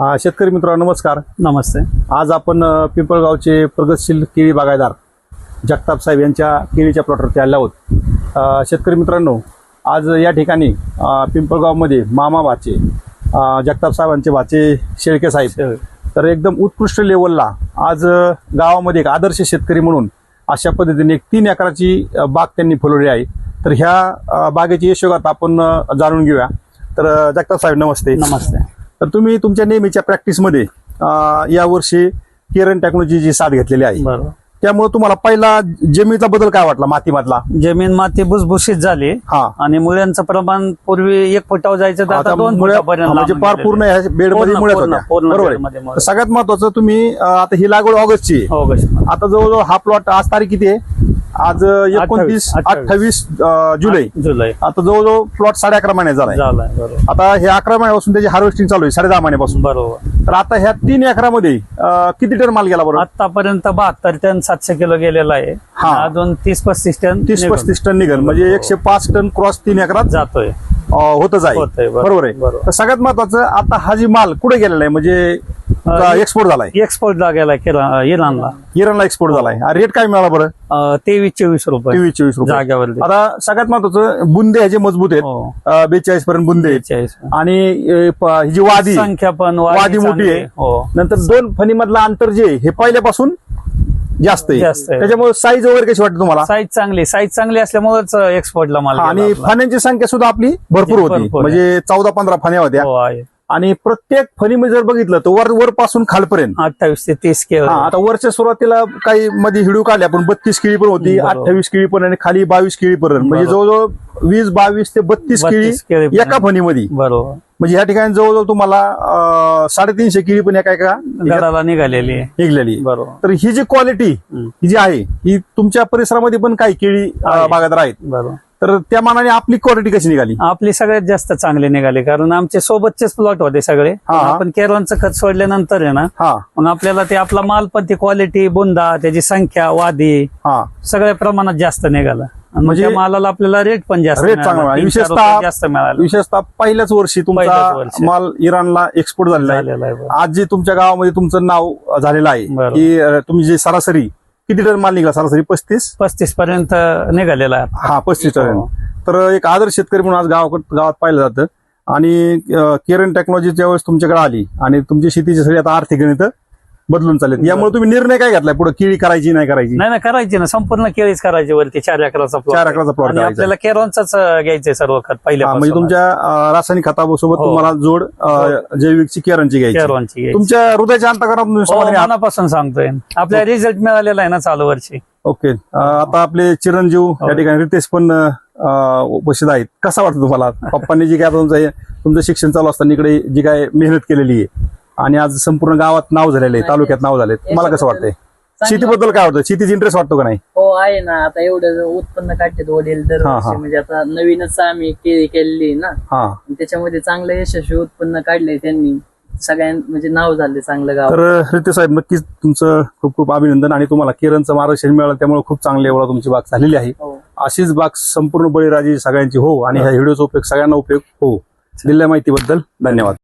हा, शेतकरी मित्रांनो नमस्कार. नमस्ते. आज आपण पिंपळगावचे प्रगतशील केळी बागायदार जगताप साहेब यांच्या केळीच्या प्लॉटवरती आले आहोत. शेतकरी मित्रांनो आज या ठिकाणी पिंपळगावमध्ये मामा भाचे अ, जगताप साहेबांचे भाचे शेळके साहेब. तर एकदम उत्कृष्ट लेवलला आज गावामध्ये एक आदर्श शेतकरी म्हणून अशा पद्धतीने एक तीन एकराची बाग त्यांनी फुलवली आहे. तर ह्या बागेची यशोगाथा आपण जाणून घेऊया. तर जगताप साहेब नमस्ते. नमस्ते. तर तुम्ही तुमच्या नेहमीच्या प्रॅक्टिसमध्ये या वर्षी केरन टेक्नॉलॉजीची साथ घेतलेली आहे. त्यामुळे तुम्हाला पहिला जमिनीचा बदल काय वाटला मातीमधला? जमीन माती भुसभुशीत झाली हा. आणि मुळ्यांचं प्रमाण पूर्वी एक फुटावर जायचं आता दोन म्हणजे फार पूर्ण मुळ्यात होत्या. बरोबर बेडमध्ये सगळ्यात महत्वाचं तुम्ही आता ही लागवड ऑगस्टची. ऑगस्ट. आता जवळजवळ हा प्लॉट आज तारीख किती आहे? आज एकोणतीस अठ्ठावीस. जुलै. जुलै. आता जवळजवळ प्लॉट साडे अकरा महिने बरोबर. आता हे अकरा महिन्यापासून त्याची हार्वेस्टिंग चालू आहे साडे दहा महिन्यापासून. बरोबर. तर आता ह्या तीन एकरामध्ये किती टन माल गेला बरोबर आतापर्यंत बहात्तर टन सातशे किलो गेलेला आहे. हा. अजून तीस पस्तीस टन तीस निघून पस्तीस टन निघेल म्हणजे एकशे पाच टन क्रॉस तीन एकरात जातोय. होतच आहे. बरोबर. आहे. सगळ्यात महत्वाचं आता हा जी माल कुठे गेलेला आहे? म्हणजे एक्सपोर्ट झालाय? एक्सपोर्ट ला गेलाय किरा- इराणला. इराणला एक्सपोर्ट झालाय. रेट काय मिळाला बरं? तेवीस चोवीस रुपये. तेवीस चोवीस रुपये. जाग्यावरती आता सगळ्यात महत्वाचं बुंदे ह्याचे मजबूत आहेत हो. बेचाळीस पर्यंत बुंदे. आणि ही जी वादी संख्या पण वादी मोठी आहे. हो. नंतर दोन फणीमधलं अंतर जे हे पहिल्यापासून जास्त आहे. त्याच्यामुळे साईज वगैरे कशी वाटते तुम्हाला? साईज चांगली साईज चांगली असल्यामुळेच एक्सपोर्टला माल हा, आणि. फाण्यांची संख्या सुद्धा आपली भरपूर होती. म्हणजे चौदा पंधरा फाण्या होत्या. हो आणि प्रत्येक फणीमध्ये जर बघितलं तर वर वरपासून खालपर्यंत. अठ्ठावीस ते तीस के हा आता वरच्या सुरुवातीला काही मध्ये हिडू काढल्या पण बत्तीस केळी पण होती बरोबर. अठ्ठावीस केळी पण आणि खाली बावीस केळी पर्यंत म्हणजे बरोबर. जवळजवळ वीस बावीस ते बत्तीस 32 केळी केळी पण. एका फणीमध्ये. बरोबर. म्हणजे या ठिकाणी जवळजवळ तुम्हाला अं, साडेतीनशे केळी पण एका एका गडाला निघालेली आहे. निघलेली बरोबर. तर ही जी क्वालिटी हम्म. ही जी आहे ही तुमच्या परिसरामध्ये पण काही केळी अं, आहे. आहेत बरोबर. तर त्या मानाने आपली क्वालिटी कशी निघाली आपली सगळ्यात जास्त चांगली निघाली कारण आमचे सोबतचेच प्लॉट होते सगळे हा. आपण केरळचं खत सोडल्यानंतर आहे ना हा मग आपल्याला ते आपला माल पण ती क्वालिटी बुंदा त्याची संख्या वादी हा सगळ्या प्रमाणात जास्त निघाला आणि म्हणजे मालाला आपल्याला रेट पण जास्त रेट मिळाला. चांगला विशेषतः- रुपये जास्त मिळाला विशेषतः पहिल्याच वर्षी पहिल्याच तुमचा वर्षी. माल इराणला एक्सपोर्ट झालेला आहे झालेला आहे बरोबर. आज जे तुमच्या गावामध्ये तुमचं नाव झालेलं आहे बरोबर. की अं, तुम्ही जे सरासरी किती टन माल निघाला सरासरी? पस्तीस? पस्तीस पर्यंत निघालेला आहे हा पस्तीस टन. हो. तर एक आदर्श शेतकरी म्हणून आज गावाकडे गावात पाहिलं जातं. आणि केरन टेक्नॉलॉजी ज्यावेळेस तुमच्याकडे आली. आणि तुमची शेतीची सगळी आता आर्थिक गणित बदलून चालत यामुळे तुम्ही निर्णय काय घेतलाय पुढे? केळी करायची नाही करायची? नाही नाही करायची ना. संपूर्ण केळीच करायची वरती. चार एकराचा plot चार आहे. एकराचा plot आणि करायचा. आपल्याला केरळचाच घ्यायचंय सर्व खत हा, म्हणजे तुमच्या अं, रासायनिक खतासोबत हो. तुम्हाला जोड अं, जैविकची केरनची घ्यायची. घ्यायची. तुमच्या हृदयाच्या अंतकरणात तुम्ही हो? मनापासून सांगतोय. आपल्या रिझल्ट मिळालेला आहे ना चालू वर्षी. ओके. अं, आता आपले चिरंजीव या ठिकाणी रितेश पण अं, उपस्थित आहेत. कसा वाटतं तुम्हाला? पप्पांनी जी काय तुमचं हे- तुमचं शिक्षण चालू असताना इकडे जी काय मेहनत केलेली आहे? आणि आज संपूर्ण गावात नाव झालेलं आहे तालुक्यात नाव झाले तुम्हाला कसं वाटतंय? शेतीबद्दल काय वाटतं शेतीची इंटरेस्ट वाटतो का नाही? हो आहे ना. आता एवढं उत्पन्न काढतात वडील हा, हा. दरवर्षी म्हणजे आता नवीनच आम्ही केळी केलेली ना. हा. त्याच्यामध्ये चांगलं यशस्वी उत्पन्न काढलंय त्यांनी. सगळ्यां म्हणजे नाव झाले चांगलं गाव. तर रितेश साहेब नक्कीच तुमचं खूप खूप अभिनंदन आणि तुम्हाला केरनचं मार्गदर्शन मिळालं त्यामुळे खूप चांगली एवढा तुमची बाग झालेली आहे. हो. अशीच बाग संपूर्ण बळीराजी सगळ्यांची हो आणि ह्या व्हिडिओचा उपयोग सगळ्यांना उपयोग हो. दिलेल्या माहितीबद्दल धन्यवाद.